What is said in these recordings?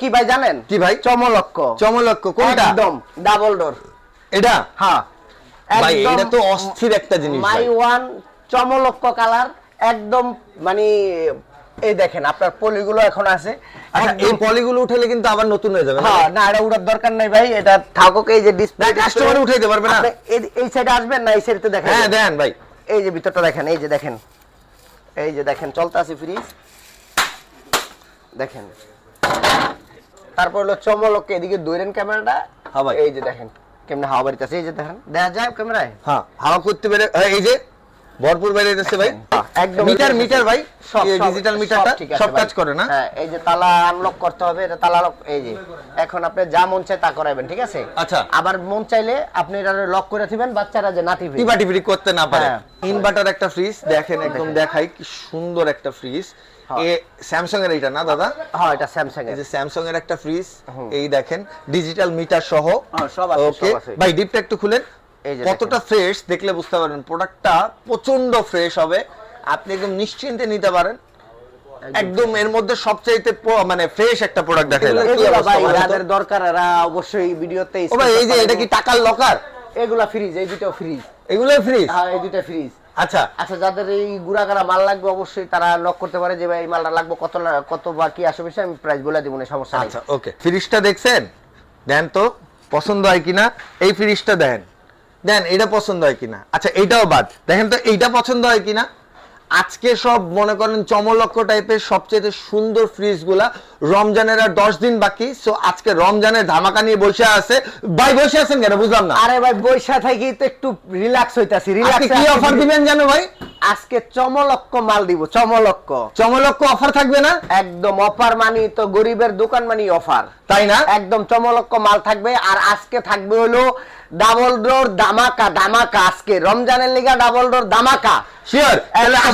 কি ভাই জানেন? কি ভাই? চমলক্ষ চমলক্ষ কোনটা? একদম ডাবল ডোর এটা? হ্যাঁ। ভাই এটা তো অস্থির একটা জিনিস মাই ওয়ান চমলক্ষ কালার একদম মানে এই দেখেন আপনার পলিগুলো এখন আছে। আচ্ছা এই পলিগুলো উঠালে কিন্তু আবার নতুন হয়ে যাবে হ্যাঁ না এটা উঠার দরকার নাই ভাই এটা থাকুক এই যে ডিসপ্লে না, customer উঠাইতে পারবে না? এই সাইডে আসবেন না এই সাইডে দেখেন। হ্যাঁ দেন ভাই। এই যে ভিতরটা দেখেন এই যে দেখেন। এই যে দেখেন চলতে আছে ফ্রিজ দেখেন। তারপর হলো চমলক এদিকে দৈরেন ক্যামেরাটা। হ্যাঁ ভাই। এই যে দেখেন কেমনে হাওয়া বাড়িতেছে এই যে দেখেন। দেখা যায় ক্যামেরায়। হ্যাঁ হাওয়া করতে পেরে হ্যাঁ, এই যে ভরপুর বাইরে যাচ্ছে ভাই। হ্যাঁ, একদম মিটার মিটার ভাই। সব ডিজিটাল মিটারটা সব কাজ করে না? হ্যাঁ এই যে তালা আনলক করতে হবে এটা তালা লক এই যে এখন আপনি যা মন চায় তা করাবেন ঠিক আছে? আচ্ছা। আবার মন চাইলে আপনি এটা লক করে দিবেন বাচ্চারা যে নাতি টিপা টিপি করতে না পারে। হ্যাঁ। ইনভার্টার একটা ফ্রিজ দেখেন একদম দেখাই কি সুন্দর একটা ফ্রিজ এ স্যামসাং এর এটা না দাদা? হ্যাঁ এটা স্যামসাং এই এর যে স্যামসাং এর একটা ফ্রিজ এই দেখেন ডিজিটাল মিটার সহ। হ্যাঁ, সব আছে, ওকে ভাই ডিপটা একটু খুলেন। কতটা ফ্রেশ দেখলে বুঝতে পারবেন প্রোডাক্টটা প্রচণ্ড ফ্রেশ হবে। আপনি একদম নিশ্চিন্তে নিতে পারেন। একদম। এর মধ্যে সবচাইতে মানে ফ্রেশ একটা প্রোডাক্ট দেখাইলাম ভাই যাদের দরকার এরা অবশ্যই ভিডিওতে ও ভাই এই যে এটা কি টাকার লকার এগুলা ফ্রিজ এই দুটো ফ্রিজ এগুলো ফ্রিজ হ্যাঁ এই দুটো ফ্রিজ আচ্ছা। আচ্ছা যাদের এই গুড়াগাড়া মাল লাগবে অবশ্যই তারা নক করতে পারে যে ভাই এই মালটা লাগবে কত কত বা কি আসবে সে আমি প্রাইস বলে দেবো না সমস্যা নেই। আচ্ছা ওকে। ফ্রিজটা দেখছেন? দেন তো পছন্দ হয় কিনা? এই ফ্রিজটা দেন। দেন এটা পছন্দ হয় কিনা? আচ্ছা এইটাও বাদ। দেখেন তো এইটা পছন্দ হয় কিনা? আজকে সব মনে করেন চমলক্ষ টাইপের সবচেয়ে সুন্দর ফ্রিজগুলা রমজানের আর দশ দিন বাকি। সো আজকে রমজানের ধামাকা নিয়ে বসে আছে। ভাই বসে আছেন কেন? বুঝলাম না। আরে ভাই বৈশা থাকি তো একটু রিল্যাক্স হইতাছি রিল্যাক্স কি অফার দিবেন জানো ভাই? আজকে চমলক্ষ মাল দিব চমলক্ষ। চমলক্ষ অফার থাকবে না? একদম অফার মানি তো গরিবের দোকান মানি অফার তাই না? একদম চমলক্ষ মাল থাকবে আর আজকে থাকবে হলো ডাবল ডোর দামাকা দামাকা আজকে। রমজানের লিগা ডাবল ডোর দামাকা শিওর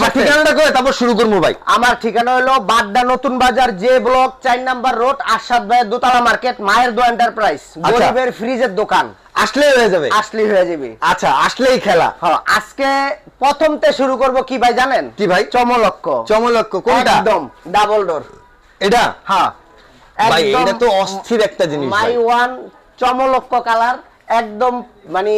আমার percent। ঠিকানাটা করে তারপর শুরু করব ভাই। আমার ঠিকানা হলো বাড্ডা নতুন বাজার যে ব্লক চার নাম্বার রোড আশাদ ভাইয়ের দোতলা মার্কেট মায়ের দো এন্টারপ্রাইজ আচ্ছা। গরিবের ফ্রিজের দোকান। হয়ে যাবে। হয়ে যাবে। আচ্ছা আসলেই খেলা। হ্যাঁ আজকে প্রথমতে শুরু করব কি ভাই জানেন? কি ভাই? চমলক্ষ চমলক্ষ কোনটা? একদম ডাবল ডোর এটা? হ্যাঁ ভাই এটা তো অস্থির একটা জিনিস মাই ওয়ান চমলক্ষ কালার একদম মানে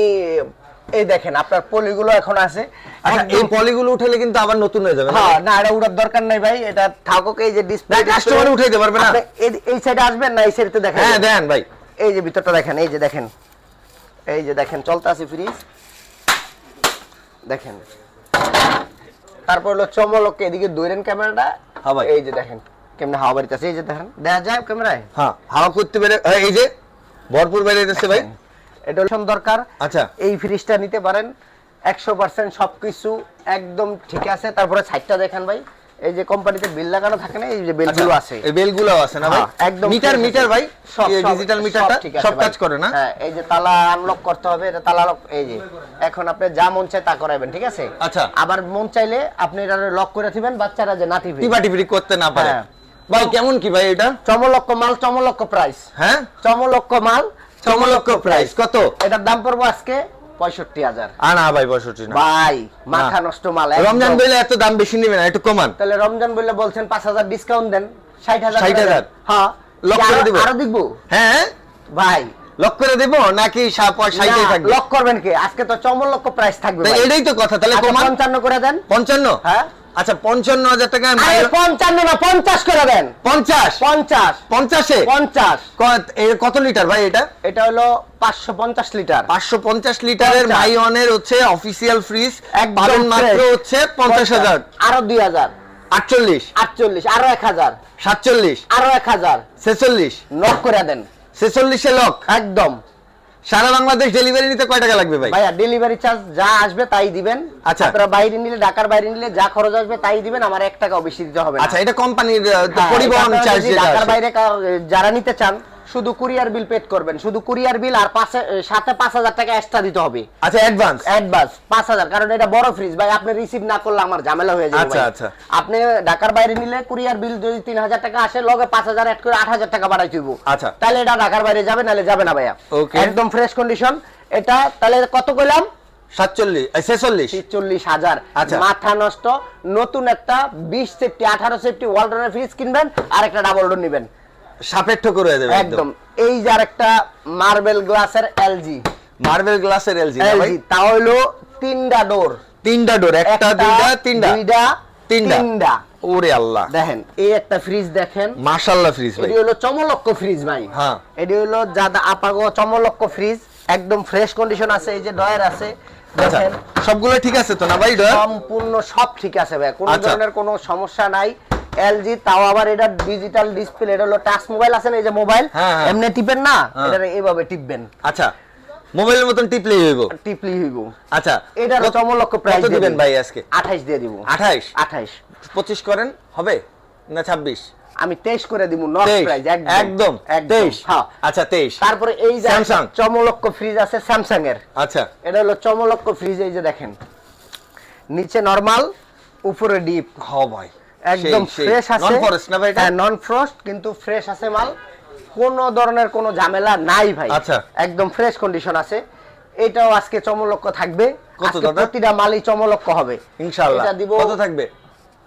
এই দেখেন আপনার পলিগুলো এখন আছে। আচ্ছা একদম- এই পলিগুলো উঠালে কিন্তু আবার নতুন হয়ে যাবে? হ্যাঁ না এটা উঠার দরকার নাই ভাই এটা থাকুক এই যে ডিসপ্লে customer উঠাইতে পারবে না? এই সাইডে আসবেন না এই সাইডে দেখেন। হ্যাঁ দেন ভাই। এই যে ভিতরটা দেখেন এই যে দেখেন। এই যে দেখেন চলতে আছে ফ্রিজ দেখেন। তারপর হলো চমলক এদিকে দৈরেন ক্যামেরাটা। হ্যাঁ ভাই। এই যে দেখেন কেমনে হাওয়া বাড়িতেছে এই যে দেখেন। দেখা যায় ক্যামেরায়। হ্যাঁ হাওয়া করতে পেরে হ্যাঁ, এই যে ভরপুর বাইরে যাচ্ছে ভাই। এটা দরকার। আচ্ছা। এই ফ্রিজটা নিতে পারেন। একশো পার্সেন্ট সবকিছু একদম ঠিক আছে। তারপরে সাইডটা দেখেন ভাই। এই যে কোম্পানিতে বিল লাগানো থাকে না এই যে বিলগুলো আছে। আচ্ছা, এই বেলগুলো আছে না ভাই? হ্যাঁ, একদম মিটার মিটার ভাই? সব ডিজিটাল মিটারটা? সব আছে। কাজ করে না? হ্যাঁ এই যে তালা আনলক করতে হবে এটা তালা লক এই যে এখন আপনি যা মন চায় তা করাবেন ঠিক আছে? আচ্ছা। আবার মন চাইলে আপনি এটা লক করে দিবেন বাচ্চারা যে না টিভি টিপা টিপি করতে না পারে। হ্যাঁ। ভাই কেমন কি ভাই এটা? চমলক্ষ মাল চমলক্ষ প্রাইস হ্যাঁ? চমলক্ষ মাল চমলক্ষ প্রাইস কত? এটার দাম পড়ব আজকে পঁয়ষট্টি হাজার। আ না ভাই পঁয়ষট্টি না। ভাই মাথা নষ্ট মাল রমজান বলে এত দাম বেশি নেবে না একটু কমান। তাহলে রমজান বললে বলছেন পাঁচ হাজার ডিসকাউন্ট দেন ষাট হাজার 60,000 হ্যাঁ। লক করে দিব? আরও দেখব হ্যাঁ? ভাই। লক করে দেবো নাকি সাইডে থাকবে? লক করবেন কি? আজকে তো চমলক্ষ প্রাইস থাকবে এটাই তো কথা তাহলে আচ্ছা, কমান। পঞ্চান্ন করে দেন। পঞ্চান্ন? হ্যাঁ। আচ্ছা পঞ্চান্ন হাজার টাকা পঞ্চান্ন না পঞ্চাশ করে দেন। পঞ্চাশ? পঞ্চাশ। পঞ্চাশে? পঞ্চাশ। কত লিটার ভাই এটা? এটা হলো পাঁচশো পঞ্চাশ লিটার। পাঁচশো পঞ্চাশ লিটারের। মাইওয়ানের হচ্ছে অফিসিয়াল ফ্রিজ পাবেন মাত্র হচ্ছে পঞ্চাশ হাজার। আরও দুই হাজার। আটচল্লিশ। আটচল্লিশ আরও এক হাজার। সাতচল্লিশ। আরও এক হাজার। ছেচল্লিশ। নক করে দেন। ছেচল্লিশে লক। একদম। সারা বাংলাদেশ ডেলিভারি নিতে কয় টাকা লাগবে ভাই? ভাইয়া ডেলিভারি চার্জ যা আসবে তাই দিবেন। আচ্ছা। আপনারা বাইরে নিলে ঢাকার বাইরে নিলে যা খরচ আসবে তাই দিবেন আমার এক টাকাও বেশি দিতে হবে না। আচ্ছা এটা কোম্পানির হ্যাঁ, পরিবহন চার্জ ঢাকার বাইরে যারা নিতে চান শুধু কুরিয়ার বিল পেড করবেন শুধু কুরিয়ার বিল আর পাশে সাথে পাঁচ হাজার টাকা এক্সট্রা দিতে হবে। আচ্ছা অ্যাডভান্স অ্যাডভান্স পাঁচ হাজার কারণ এটা বড় ফ্রিজ ভাই আপনি রিসিভ না করলে আমার ঝামেলা হয়ে যাবে আচ্ছা, আচ্ছা। আপনি ঢাকার বাইরে নিলে কুরিয়ার বিল যদি তিন হাজার টাকা আসে লগে পাঁচ হাজার অ্যাড করে আট হাজার টাকা বাড়াই দিব। আচ্ছা। তাহলে এটা ঢাকার বাইরে যাবে নাহলে যাবে না ভাইয়া। Okay. একদম ফ্রেশ কন্ডিশন এটা তাহলে কত কইলাম? সাতচল্লিশ ছেচল্লিশ। চল্লিশ হাজার। আচ্ছা। মাথা নষ্ট নতুন একটা বিশ সেফটি আঠারো সেফটি ওয়ালটনের ফ্রিজ কিনবেন আর একটা ডাবল ডোর নিবেন। সাপেক্ষ করে দেবে একদম। এই যে একটা মার্বেল গ্লাসের এলজি মার্বেল গ্লাসের এলজি এলজি তা হলো তিনটা ডোর তিনটা ডোর একটা দুইটা তিনটা? দুইটা তিনটা। তিনটা। ওরে আল্লাহ। দেখেন এই একটা ফ্রিজ দেখেন। মাশাআল্লাহ ফ্রিজ ভাই। হলো চমলক্ষ ফ্রিজ ভাই। হ্যাঁ। এটি হলো যাদা আপাগো চমলক্ষ ফ্রিজ একদম ফ্রেশ কন্ডিশন আছে এই যে ডয়ার আছে। আচ্ছা দেখেন। সবগুলো ঠিক আছে তো না ভাই ডয়ার সম্পূর্ণ সব ঠিক আছে ভাই। কোনো আচ্ছা। ধরনের কোনো সমস্যা নাই। এলজি তাও আবার এটা ডিজিটাল ডিসপ্লে এটা হলো টাচ মোবাইল আছে না এই যে মোবাইল হ্যাঁ, হ্যাঁ। এমনি টিপেন না? হ্যাঁ। এটা এইভাবে টিপবেন। আচ্ছা মোবাইলের মতন টিপলেই হইব? টিপলি হইব। আচ্ছা এটার কত- চমলক্ষ প্রাইস দিবেন ভাই আজকে? 28 দিয়ে দিব। 28 28 25 করেন হবে? না 26 আমি 23 করে দিব নট 23 প্রাইস একদম। একদম? 23 হ্যাঁ। আচ্ছা 23 তারপরে এই যে Samsung। চমলক্ষ ফ্রিজ আছে স্যামসাং এর আচ্ছা। এটা হলো চমলক্ষ ফ্রিজ এই যে দেখেন। নিচে নরমাল উপরে ডিপ হ ভাই। একদম ফ্রেশ আছে। নন ফরেস্ট না ভাই এটা? হ্যাঁ নন ফ্রস্ট কিন্তু ফ্রেশ আছে মাল। কোন ধরনের কোনো ঝামেলা নাই ভাই। আচ্ছা। একদম ফ্রেশ কন্ডিশন আছে। এটাও আজকে চমলক্ষ থাকবে। কত দাদা? প্রতিটা মালই চমলক্ষ হবে। ইনশাআল্লাহ। এটা দিব কত থাকবে?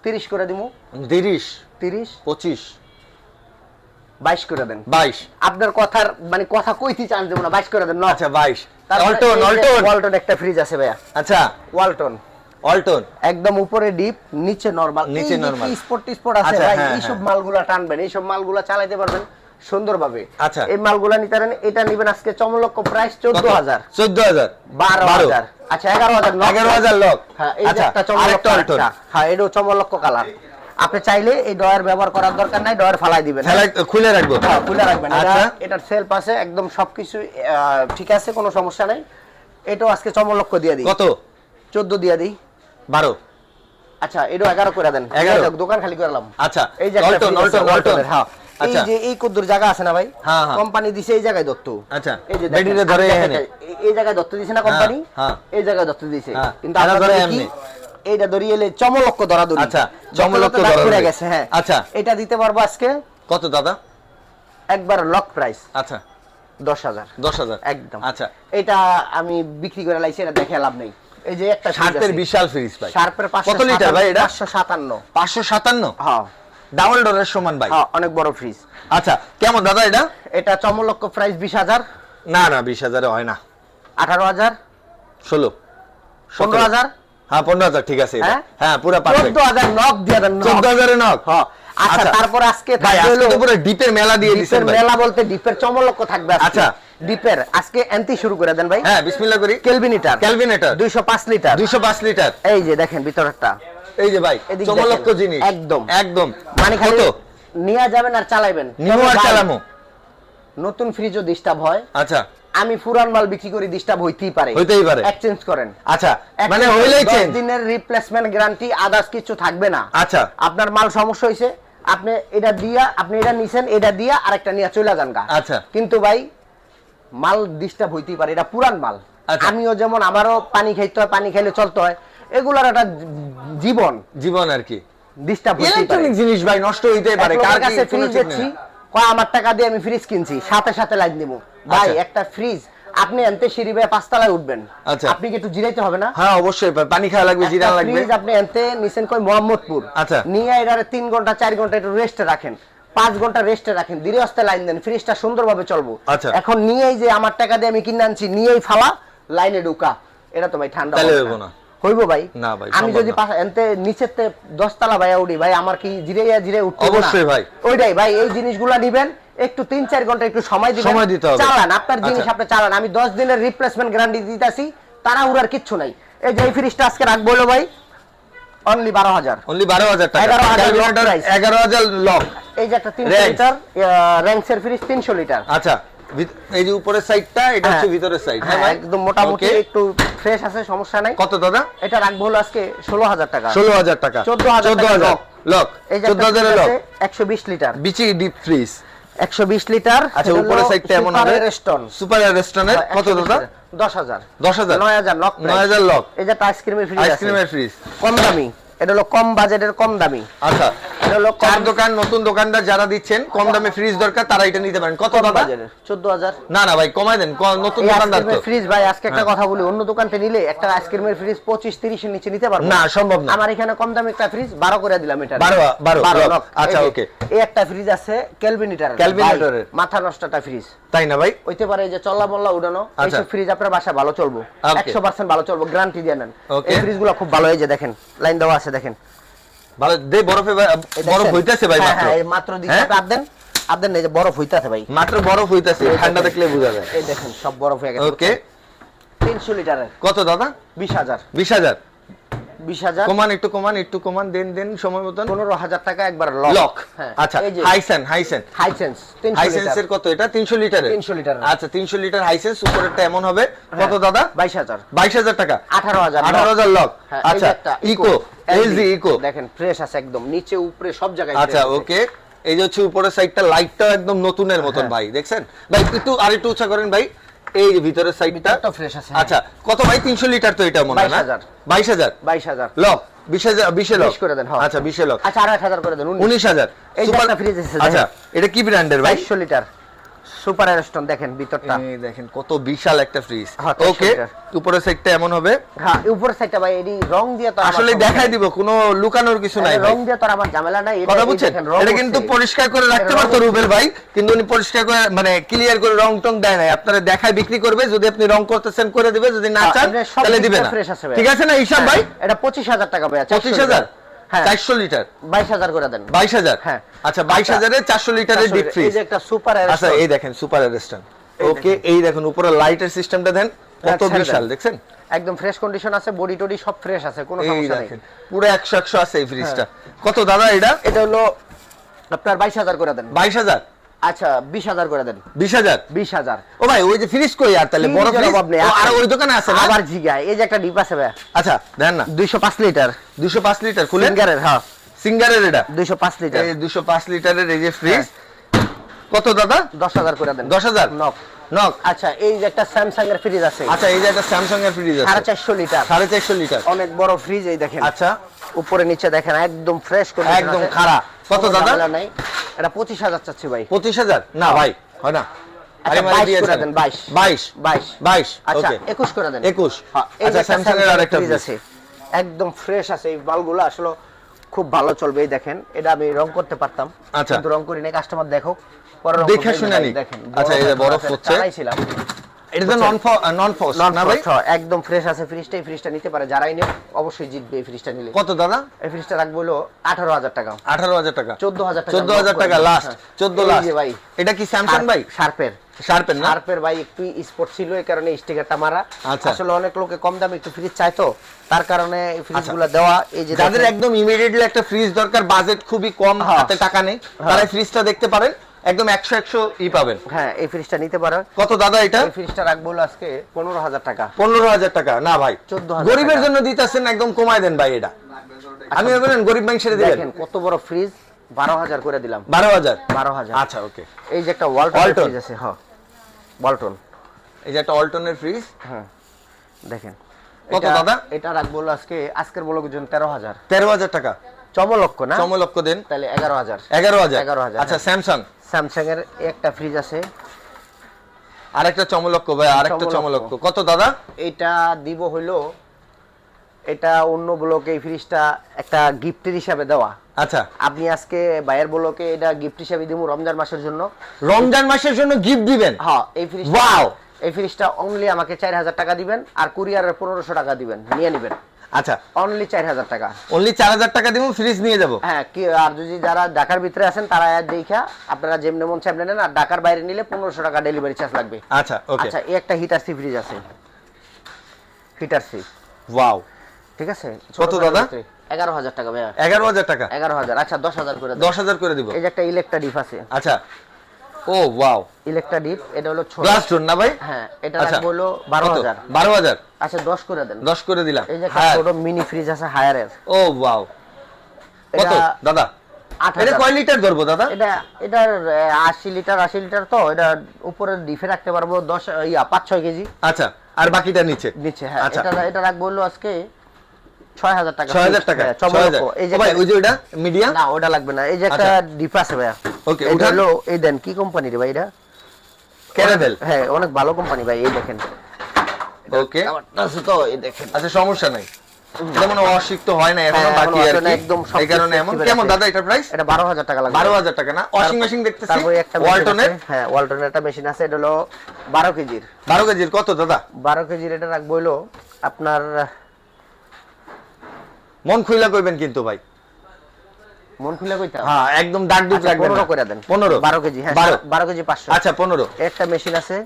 30 করে দিমু। 30 30 25 22 করে দেন। 22 আপনার কথার মানে কথা কইতে চান দেব না 22 করে দেন না। আচ্ছা 22 অল্টন অল্টন ওয়ালটন একটা ফ্রিজ আছে ভাইয়া। আচ্ছা। ওয়ালটন অল্টন একদম উপরে ডিপ নিচে নরমাল নিচে স্পোর্ট আছে আচ্ছা, ভাই? হ্যাঁ, এইসব হ্যাঁ। মালগুলা টানবেন এইসব মালগুলা চালাইতে পারবেন সুন্দরভাবে। আচ্ছা। এই মালগুলা নিতে পারেন এটা নিবেন আজকে চমলক্ষ প্রাইস চোদ্দ হাজার 14000 বারো হাজার। আচ্ছা এগারো হাজার নক। 11000 লক। হ্যাঁ এই আচ্ছা একটা চমলক্ষ অল্টন হ্যাঁ এটাও চমলক্ষ কালার। আপনি চাইলে এই ডয়ার ব্যবহার করার দরকার নাই ডয়ার ফালাই দিবেন। খুলে রাখব। হ্যাঁ খুলে রাখবেন। এটা আচ্ছা। এটার সেলফ আছে একদম সবকিছু ঠিক আছে কোনো সমস্যা নাই। এটাও আজকে চমলক্ষ দিয়ে দিই। কত? চোদ্দ দিয়ে দিই। 12 আচ্ছা এটাও এগারো করে দেন। 11 দোকান খালি করলাম আচ্ছা এই যে হ্যাঁ। এই আচ্ছা। যে এই কুদ্দুর জায়গা আছে না ভাই? হ্যাঁ, হ্যাঁ। কোম্পানি দিছে এই জায়গায় দত্ত। আচ্ছা, এই যে বেডিরে ধরে আমি এই- এই জায়গায় দত্ত দিছে না কোম্পানি। এই জায়গায় দত্ত দিছে। কিন্তু এরা ধরে এমনি। এইটা এলে চমলক্ষ ধরা ধরি। আচ্ছা, চমলক্ষ ধরা গেছে হ্যাঁ। আচ্ছা। এটা দিতে পারব আজকে? কত দাদা? একবার লক প্রাইস। আচ্ছা। দশ হাজার। 10000 একদম। আচ্ছা। এটা আমি বিক্রি করে লাইছি এটা দেখে লাভ নেই। এই যে একটা শার্টের বিশাল ফ্রিজ ভাই। শার্পের কত লিটার ভাই এটা? পাঁচশো সাতান্ন। 557 হ্যাঁ। ডাবল ডোরের সমান ভাই। হ্যাঁ অনেক বড় ফ্রিজ আচ্ছা কেমন দাদা এটা? এটা চমলক্ষ প্রাইস বিশ হাজার। না না 20000 এ হয় না। আঠারো হাজার। 16 পনেরো হাজার। হ্যাঁ 15000 ঠিক আছে হ্যাঁ? হ্যাঁ পুরো পারফেক্ট চোদ্দ হাজার নক দিয়ে দেন 14000 এ নক হ্যাঁ। আচ্ছা আচ্ছা। তারপর আজকে ভাই থাকবে আজকে হলো পুরো ডিপের মেলা দিয়ে দিছেন ভাই। মেলা বলতে ডিপের চমলক্ষ থাকবে আচ্ছা। ডিপের আজকে এন্টি শুরু করে দেন ভাই। হ্যাঁ বিসমিল্লাহ করি। কেলভিনিটার ক্যালভিনেটর দুইশো পাঁচ লিটার। 205 লিটার। এই যে দেখেন ভিতরটা। এই যে ভাই চমলক্ষ জিনিস। একদম। একদম। মানে খালি নিয়ে যাবেন আর চালাইবেন। নিমো তবে আর চালামো। নতুন ফ্রিজও ডিস্টার্ব হয়। আচ্ছা। আমি পুরান মাল বিক্রি করি ডিস্টার্ব হইতেই পারে। হইতেই পারে। এক্সচেঞ্জ করেন। আচ্ছা মানে হইলেই চেঞ্জ দিনের রিপ্লেসমেন্ট গ্যারান্টি আদার্স কিছু থাকবে না। আচ্ছা। আপনার মাল সমস্যা হয়েছে আপনি এটা দিয়া আপনি এটা নিছেন এটা দিয়া আরেকটা নিয়ে চলে যান গা। আচ্ছা। কিন্তু ভাই মাল ডিস্টার্ব হইতেই পারে এটা পুরান মাল। আচ্ছা। আমিও যেমন আমারও পানি খাইতে হয় পানি খাইলে চলতে হয় এগুলার একটা জীবন জীবন আর কি। ডিস্টার্ব ইলেকট্রনিক জিনিস ভাই নষ্ট হইতেই পারে কার কাছে ফ্রিজ দিচ্ছি কয় আমার টাকা দিয়ে আমি ফ্রিজ কিনছি সাথে সাথে লাইন দিব। ভাই আচ্ছা। একটা ফ্রিজ আপনি এনতে সিঁড়ি বেয়ে পাঁচতলায় উঠবেন। আচ্ছা। আপনি কি একটু জিরাইতে হবে না? হ্যাঁ অবশ্যই পানি খাওয়া লাগবে জিরা লাগবে। ফ্রিজ আপনি এনতে নিছেন কই মোহাম্মদপুর। আচ্ছা। নিয়ে এটারে তিন ঘণ্টা চার ঘণ্টা একটু রেস্টে রাখেন। পাঁচ ঘণ্টা রেস্টে রাখেন ধীরে আস্তে লাইন দেন ফ্রিজটা সুন্দরভাবে চলবো। আচ্ছা। এখন নিয়েই যে আমার টাকা দিয়ে আমি কিনে আনছি নিয়েই ফালা লাইনে ঢুকা। এটা তো ভাই ঠান্ডা হবে না। হইব ভাই। না ভাই, আমি যদি এনতে নিচেতে দশতলা ভাইয়া উঠি ভাই আমার কি জিরাইয়া জিরে উঠতে অবশ্যই ভাই। ওইটাই ভাই এই জিনিসগুলা নিবেন একটু তিন চার ঘণ্টা একটু সময় দিবেন। সময় দিতে হবে। চালান আপনার জিনিস আচ্ছা। আপনি চালান। আমি দশ দিনের রিপ্লেসমেন্ট গ্যারান্টি দিতেছি তারা উড়ার কিচ্ছু নাই। এই যে এই ফ্রিজটা আজকে রাখব ভাই অনলি বারো হাজার। অনলি বারো হাজার টাকা। 11,000 ক্যালকুলেটর এগারো হাজার লক। এই যে একটা তিনশো Ranks। লিটার র্যাঙ্কসের ফ্রিজ তিনশো লিটার। আচ্ছা এই যে উপরের সাইডটা এটা হচ্ছে ভিতরের সাইড হ্যাঁ একদম মোটামুটি একটু ফ্রেশ আছে সমস্যা নাই। কত দাদা? এটা রাখব হলো আজকে ষোলো হাজার টাকা। ষোলো হাজার টাকা। 14,000 চোদ্দ টাকা। লক চোদ্দ হাজারের লক একশো বিশ লিটার। বিচি ডিপ ফ্রিজ একশো বিশ লিটার। আচ্ছা উপরের সাইডটা এমন হবে? রেস্টন সুপার রেস্টনের কত দাদা? দশ হাজার। দশ হাজার। নয় হাজার লক নয় হাজার লক এই যে আইসক্রিমের ফ্রিজ আইসক্রিমের ফ্রিজ কম দামি। এটা হলো কম বাজেটের কম দামি। আচ্ছা এটা হলো চার দোকান নতুন দোকানদার যারা দিচ্ছেন কম দামে ফ্রিজ দরকার তারা এটা নিতে পারেন। কত দাদা? চোদ্দ হাজার। না না ভাই কমাই দেন নতুন দোকানদার তো। ফ্রিজ ভাই আজকে একটা হ্যাঁ। কথা বলি অন্য দোকানতে নিলে একটা আইসক্রিমের ফ্রিজ পঁচিশ তিরিশের নিচে নিতে পারব? না, সম্ভব না। আমার এখানে কম দামি একটা ফ্রিজ বারো করে দিলাম এটা। 12 12 আচ্ছা, okay। এই একটা ফ্রিজ আছে ক্যালভিনিটার Kelvinator-এর। মাথা নষ্ট একটা ফ্রিজ তাই না ভাই? হইতে পারে যে চল্লা মল্লা উড়ানো আচ্ছা। ফ্রিজ আপনার বাসায় ভালো চলবো. একশো পার্সেন্ট ভালো চলবো গ্যারান্টি দিয়ে নেন। এই ফ্রিজগুলো খুব ভালো এই যে দেখেন লাইন দেওয়া আছে দেখেন। ভালো দে বরফে বরফ? হইতাছে ভাই হ্যাঁ, মাত্র। হ্যাঁ, এই মাত্র দিকে? আপ দেন আপ দেন এই যে বরফ হইতাছে ভাই। মাত্র বরফ হইতাছে ঠান্ডা দেখলে বোঝা যায়। এই দেখেন সব বরফ হয়ে গেছে ওকে তিনশো লিটারের। কত দাদা? বিশ হাজার? বিশ হাজার। কমান একটু কমান একটু কমান দেন দেন সময় মতন। পনেরো হাজার টাকা একবার লক হ্যাঁ আচ্ছা হাইসেন হাইসেন হাইসেন্স তিনশো হাইসেন্সের কত এটা? তিনশো লিটারের 300 লিটারের। আচ্ছা তিনশো লিটার হাইসেন্স উপরেরটা এমন হবে। কত দাদা? বাইশ হাজার। বাইশ হাজার টাকা। আঠারো হাজার আঠারো হাজার লক হ্যাঁ, আচ্ছা ইকো এলজি ইকো দেখেন ফ্রেশ আছে একদম নিচে উপরে সব জায়গায় আচ্ছা ওকে এই যে হচ্ছে উপরের সাইডটা লাইটটা একদম নতুনের মতন হ্যাঁ। ভাই দেখছেন? ভাই একটু আরেকটু উঁচা করেন ভাই। এই যে ভিতরের সাইডটা ভিতরটা ফ্রেশ আছে, হ্যাঁ। আচ্ছা কত ভাই? তিনশো লিটার তো এটা মনে হয় না? 22,000 বাইশ হাজার? বাইশ হাজার। ল বিশ হাজার বিশে লক 20 করে দেন, হ্যাঁ। আচ্ছা বিশে লক আচ্ছা আর এক হাজার করে দেন উনিশ। হাজার। এই যে Super- একটা আচ্ছা এটা কি ব্র্যান্ডের ভাই? বাইশশো লিটার সুপার অ্যারস্টন দেখেন ভিতরটা। এই দেখেন কত বিশাল একটা ফ্রিজ। হ্যাঁ, 23 ওকে উপরের সাইডটা এমন হবে। হ্যাঁ উপরের সাইডটা ভাই এডি রং দিয়ে তো আসলে দেখাই দিব কোনো লুকানোর কিছু নাই রং দিয়ে তো আমার ঝামেলা নাই এটা- কথা বুঝছেন? এটা কিন্তু পরিষ্কার করে রাখতে পারতো রুবেল ভাই কিন্তু উনি পরিষ্কার করে মানে ক্লিয়ার করে রং টং দেয় নাই। আপনারা দেখায় বিক্রি করবে যদি আপনি রং করতেছেন করে দিবে যদি না হ্যাঁ, চান তাহলে দিকটা দিবে না। আছে ঠিক আছে না হিসাব হ্যাঁ, ভাই? এটা পঁচিশ হাজার টাকা ভাই পঁচিশ হাজার হ্যাঁ। চারশো লিটার। বাইশ হাজার করে দেন। বাইশ হাজার? হ্যাঁ। আচ্ছা বাইশ আচ্ছা। হাজারে চারশো লিটারের ডিপ ফ্রিজ এই যে একটা সুপার আচ্ছা এই দেখেন সুপার অ্যারেস্ট্যান্ট ওকে এই দেখেন। উপরে লাইটের সিস্টেমটা দেন। কত বিশাল দেখছেন? একদম ফ্রেশ কন্ডিশন আছে বডি টডি সব ফ্রেশ আছে কোনো সমস্যা নেই। পুরো একশো একশো আছে এই ফ্রিজটা কত দাদা এটা? এটা হলো আপনার বাইশ হাজার করে দেন। বাইশ হাজার? আচ্ছা বিশ হাজার করে দেন। বিশ হাজার? বিশ হাজার। ও ভাই ওই যে ফ্রিজ কই আর তাহলে বড় অভাব নেই, আর ওই দোকানে আছে আবার জিগা এই যে একটা ডিপ আছে ভাই আচ্ছা দেন না। দুইশো পাঁচ লিটার। দুশো পাঁচ লিটার খুলে হ্যাঁ। সিঙ্গারের এটা? দুইশো পাঁচ লিটার। এই দুশো পাঁচ লিটারের এই যে ফ্রিজ হ্যাঁ। কত দাদা? দশ হাজার করে দেন। দশ হাজার? নক। নক। আচ্ছা এই যে একটা স্যামসাং এর ফ্রিজ আছে। আচ্ছা এই যে একটা স্যামসাং এর ফ্রিজ সাড়ে আছে চারশো লিটার। সাড়ে চারশো লিটার। অনেক বড় ফ্রিজ এই দেখেন। আচ্ছা। উপরে নিচে দেখেন একদম ফ্রেশ করে একদম খাড়া। কত দাদা? নাই। এটা পঁচিশ হাজার চাচ্ছি ভাই। পঁচিশ হাজার? না ভাই হয় না। আরে মারি 22 দেন, 22 বাইশ? বাইশ। বাইশ? ওকে। একুশ করে দেন। একুশ? হ্যাঁ, আছে। একদম ফ্রেশ আছে। এই বালগুলো আসলে খুব ভালো চলবে এই দেখেন। এটা আমি রং করতে পারতাম। আচ্ছা। কিন্তু রং করি না কাস্টমার দেখো দেখে শুনে ভাই দেখেন। আচ্ছা, বরফ হচ্ছে। চালাইছিলাম এটা তো নন নন ফোর্স না ভাই? একদম ফ্রেশ আছে ফ্রিজটা নিতে পারে। যারাই নেবে অবশ্যই জিতবে এই ফ্রিজটা নিলে। কত দাদা? এই ফ্রিজটা রাখব হলো আঠারো হাজার টাকা। আঠারো হাজার টাকা। চোদ্দ হাজার টাকা লাস্ট চোদ্দ এই লাস্ট ভাই এটা কি স্যামসাং ভাই? শার্পের। শার্পেন না? শার্পের ভাই একটু ছিল এই কারণে স্টিকারটা মারা। আচ্ছা। আসলে অনেক লোকে কম দামে একটু ফ্রিজ চাইতো তার কারণে ফ্রিজগুলো দেওয়া এই যে যাদের একদম ইমিডিয়েটলি একটা ফ্রিজ দরকার বাজেট খুবই কম হ্যাঁ। হাতে টাকা নেই তারা এই ফ্রিজটা দেখতে পারেন। একদম একশো একশো ই পাবেন। হ্যাঁ এই ফ্রিজটা নিতে পারো কত দাদা এটা? এই ফ্রিজটা রাখব আজকে পনেরো হাজার টাকা। পনেরো হাজার টাকা। না ভাই 14,000 গরিবের জন্য দিতেছেন একদম কমায় দেন ভাই এটা। আমি বলেন গরিব ব্যাংক ছেড়ে দিবেন দেখেন কত বড় ফ্রিজ বারো হাজার করে দিলাম। বারো হাজার? বারো হাজার। আচ্ছা ওকে। এই যে একটা ওয়ালটন। ফ্রিজ আছে হ্যাঁ ওয়ালটন এই যে একটা অল্টনের ফ্রিজ হ্যাঁ দেখেন। কত দাদা? এটা রাখব আজকে আজকের বলো জন্য তেরো হাজার। তেরো হাজার টাকা। চমলক্ষ না? সমলক্ষ দেন। তাহলে এগারো হাজার। এগারো হাজার। 11,000 আচ্ছা হ্যাঁ। স্যামসাং স্যামসাং এর একটা ফ্রিজ আছে। আরেকটা চমলক্ষ ভাই আরেকটা চমলক্ষ। কত দাদা? এটা দিব হইল এটা অন্য ব্লকে এই ফ্রিজটা একটা গিফটের হিসাবে দেওয়া। আচ্ছা। আপনি আজকে বাইরের ব্লকে এটা গিফট হিসাবে দিব রমজান মাসের জন্য। রমজান মাসের জন্য গিফট দিবেন? হ্যাঁ এই ফ্রিজ Wow! এই ফ্রিজটা অনলি আমাকে চার হাজার টাকা দিবেন আর কুরিয়ারের পনেরোশো টাকা দিবেন নিয়ে নেবেন। আচ্ছা। অনলি চার হাজার টাকা। অনলি চার হাজার টাকা দিব ফ্রিজ নিয়ে যাব। হ্যাঁ কি আর যদি যারা ঢাকার ভিতরে আছেন তারা দেখা আপনারা যেমনি মন চাইবেন নেন আর ঢাকার বাইরে নিলে পনেরোশো টাকা ডেলিভারি চার্জ লাগবে। আচ্ছা আচ্ছা এই একটা হিটার সি ফ্রিজ আছে। হিটার সি ওয়াও ঠিক আছে? কত দাদা? এগারো হাজার টাকা ভাইয়া। এগারো হাজার টাকা। এগারো হাজার আচ্ছা দশ হাজার করে দশ হাজার করে দিব। এই যে একটা ইলেকট্রা ডিপ আছে। আচ্ছা ও ওয়াও ইলেকট্রা ডিপ এটা হলো ছোট। গ্লাস ডোর না ভাই? হ্যাঁ এটা আচ্ছা। রাখব হলো বারো কত? হাজার। বারো হাজার? আচ্ছা দশ করে দেন। দশ করে দিলাম। এই যে একটা হ্যাঁ। ছোট মিনি ফ্রিজ আছে হায়ারের ও ওয়াও কত? দাদা এটা কয় লিটার ধরবো দাদা? এটা এটার আহ, আশি লিটার আশি লিটার তো এটা উপরে ডিফে রাখতে পারব দশ ইয়া পাঁচ ছয় কেজি। আচ্ছা আর বাকিটা নিচে? নিচে হ্যাঁ আচ্ছা। এটা এটা রাখব হলো আজকে ছয় হাজার টাকা। ছয় হাজার টাকা? হ্যাঁ। এই যে ভাই ওই যে ওটা মিডিয়াম? না ওটা লাগবে না। এই যে একটা আচ্ছা। ডিপ আছে ভাইয়া। Okay, এটা হলো এই দেন কি কোম্পানি রে ভাই এটা? ক্যারাভেল হ্যাঁ অনেক ভালো কোম্পানি ভাই এই দেখেন। ওকে আছে তো এই দেখেন। আচ্ছা সমস্যা নাই। যেমন অশিক্ত হয় না এখনও হ্যাঁ, বাকি আর একদম এই কারণে এমন। কেমন দাদা এটা প্রাইস এটা বারো হাজার টাকা লাগবে। বারো হাজার টাকা না? ওয়াশিং মেশিন দেখতেছি? ওয়ালটনের হ্যাঁ ওয়ালটনের একটা মেশিন আছে এটা হলো বারো কেজির। বারো কেজির কত দাদা? বারো কেজির এটা রাখব হলো আপনার মন খুইলা কইবেন কিন্তু ভাই। মন খুলে কইতা? হ্যাঁ একদম দাগ দুগ আচ্ছা, রাখবেন। করে দেন। পনেরো। বারো কেজি হ্যাঁ বারো। বারো কেজি পাঁচশো। আচ্ছা পনেরো। একটা মেশিন আছে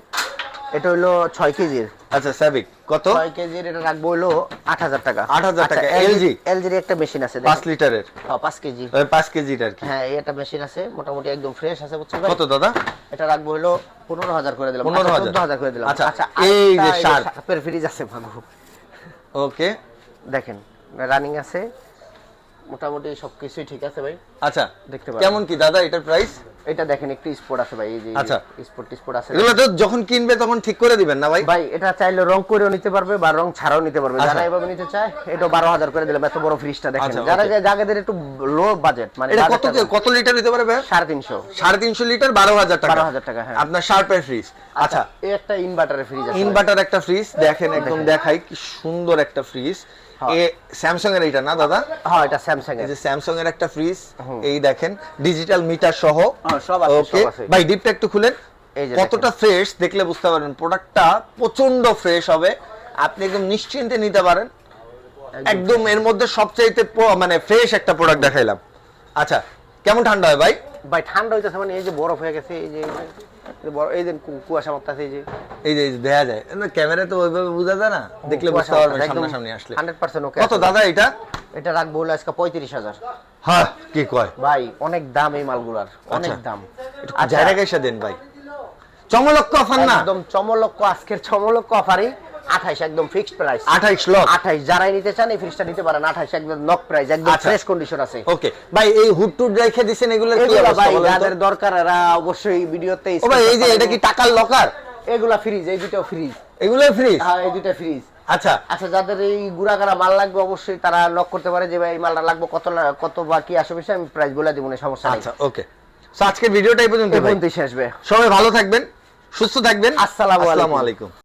এটা হলো ছয় কেজির। আচ্ছা স্যাবিক কত? ছয় কেজির এটা রাখব হলো আট হাজার টাকা। 8,000 টাকা, এলজি এলজির একটা মেশিন আছে পাঁচ লিটারের? হ্যাঁ, পাঁচ কেজি। ওই পাঁচ কেজির আর কি। হ্যাঁ মেশিন আছে মোটামুটি একদম ফ্রেশ আছে বুঝছ ভাই? কত দাদা? এটা রাখব হলো পনেরো হাজার করে দিলাম। 15,000 চোদ্দ হাজার করে দিলাম। আচ্ছা, এই যে শার্প। ফ্রিজ আছে ভাগু ওকে দেখেন রানিং আছে মোটামুটি সবকিছুই ঠিক আছে ভাই। আচ্ছা দেখতে পারেন। কেমন কি দাদা এটার প্রাইস এটা দেখেন একটু স্পোর্ট আছে ভাই এই যে আচ্ছা। স্পোর্ট স্পোর্ট আছে। এগুলো তো যখন কিনবে তখন ঠিক করে দিবেন না ভাই? ভাই এটা চাইলে রং করেও নিতে পারবে বা রং ছাড়াও নিতে পারবে। আচ্ছা। যারা এভাবে নিতে চায় এটা বারো হাজার করে দিলাম এত বড় ফ্রিজটা দেখেন। আচ্ছা, যারা okay. যে জায়গাদের একটু লো বাজেট মানে এটা কত কত লিটার দিতে পারে ভাই সাড়ে তিনশো। সাড়ে তিনশো লিটার বারো হাজার টাকা। 12,000 টাকা, হ্যাঁ। আপনার শার্পের ফ্রিজ আচ্ছা এই একটা ইনভার্টারের ফ্রিজ আছে ইনভার্টার একটা ফ্রিজ দেখেন একদম দেখাই কি সুন্দর একটা ফ্রিজ। এ স্যামসাং এর এটা না দাদা? হ্যাঁ এটা স্যামসাং এর যে স্যামসাং এর একটা ফ্রিজ এই দেখেন ডিজিটাল মিটার সহ। হ্যাঁ, সব আছে, ওকে ভাই ডিপটা একটু খুলেন। কতটা ফ্রেশ দেখলে বুঝতে পারবেন প্রোডাক্টটা প্রচণ্ড ফ্রেশ হবে। আপনি একদম নিশ্চিন্তে নিতে পারেন। একদম এর মধ্যে সবচাইতে মানে ফ্রেশ একটা প্রোডাক্ট দেখাইলাম। আচ্ছা কেমন ঠান্ডা হয় ভাই? ভাই ঠান্ডা হইতেছে মানে এই যে বরফ হয়ে গেছে এই যে বরফ- এই যে কুয়াশা মারতেছে এই যে এই যে দেখা যায়। না ক্যামেরা তো ওইভাবে বোঝা যায় না। দেখলে বুঝতে পারবেন সামনাসামনি আসলে। হান্ড্রেড পার্সেন্ট ওকে কত দাদা এটা? এটা রাখব হলো আজকে পঁয়ত্রিশ হাজার। হ্যাঁ কি কয়? ভাই অনেক দাম এই মালগুলার। অনেক আচ্ছা। দাম আর জায়গা এসে দেন ভাই। চমলক্ষ অফার না? একদম চমলক্ষ আজকের চমলক্ষ অফারই। আঠাইশ একদম ফিক্সড প্রাইস আঠাইশ লক্ষ আঠাইশ যারাই নিতে চান এই ফ্রিজটা নিতে পারেন। আঠাইশ একদম নক প্রাইস একদম আচ্ছা। ফ্রেশ কন্ডিশন আছে। ওকে ভাই এই হুড টুড রেখে দিছেন এগুলো কি ভাই যাদের দরকার এরা অবশ্যই ভিডিওতে ও ভাই এই যে এটা কি টাকার লকার এগুলা ফ্রিজ এই দুটো ফ্রিজ এগুলো ফ্রিজ হ্যাঁ এই দুটো ফ্রিজ আচ্ছা। আচ্ছা যাদের এই গুড়াগাড়া মাল লাগবে অবশ্যই তারা নক করতে পারে যে ভাই এই মালটা লাগবে কত কত বা কি আসবে বিষয় আমি প্রাইস বলে দিব না সমস্যা নেই। আচ্ছা ওকে সো আজকের ভিডিওটা এই পর্যন্ত এই পর্যন্তই শেষ সবাই ভালো থাকবেন সুস্থ থাকবেন। আসসালামু। আলাইকুম।